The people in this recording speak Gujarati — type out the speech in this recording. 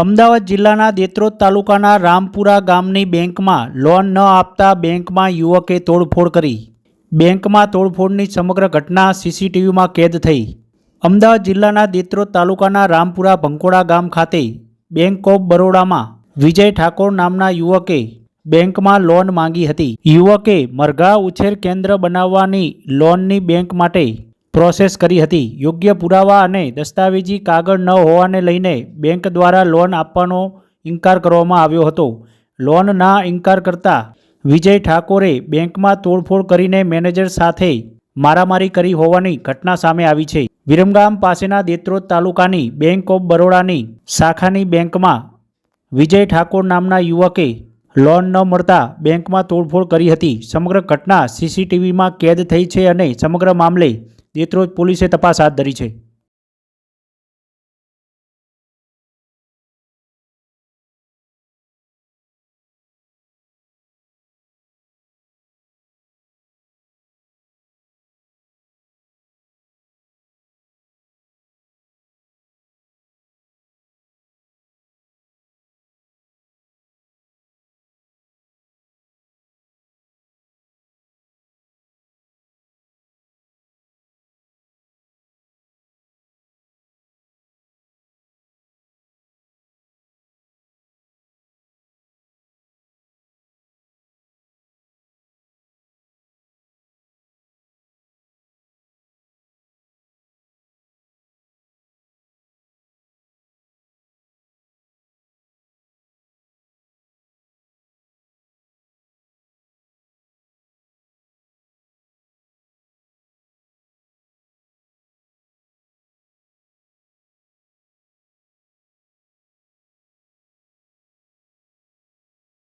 અમદાવાદ જિલ્લાના દેત્રોદ તાલુકાના રામપુરા ગામની બેંકમાં લોન ન આપતા બેંકમાં યુવકે તોડફોડ કરી. બેંકમાં તોડફોડની સમગ્ર ઘટના સીસીટીવીમાં કેદ થઈ. અમદાવાદ જિલ્લાના દેત્રોદ તાલુકાના રામપુરા ભંકોડા ગામ ખાતે બેંક ઓફ બરોડામાં વિજય ઠાકોર નામના યુવકે બેંકમાં લોન માંગી હતી. યુવકે મરઘા ઉછેર કેન્દ્ર બનાવવાની લોનની બેંક માટે પ્રોસેસ કરી હતી. યોગ્ય પુરાવા અને દસ્તાવેજી કાગળ ન હોવાને લઈને બેંક દ્વારા લોન આપવાનો ઇનકાર કરવામાં આવ્યો હતો. લોન ના ઇનકાર કરતા વિજય ઠાકોરે બેંકમાં તોડફોડ કરીને મેનેજર સાથે મારામારી કરી હોવાની ઘટના સામે આવી છે. વિરમગામ પાસેના દેત્રોદ તાલુકાની બેંક ઓફ બરોડાની શાખાની બેંકમાં વિજય ઠાકોર નામના યુવકે લોન ન મળતા બેંકમાં તોડફોડ કરી હતી. સમગ્ર ઘટના સીસીટીવીમાં કેદ થઈ છે અને સમગ્ર મામલે દેત્રોજ પોલીસે તપાસ હાથ ધરી છે.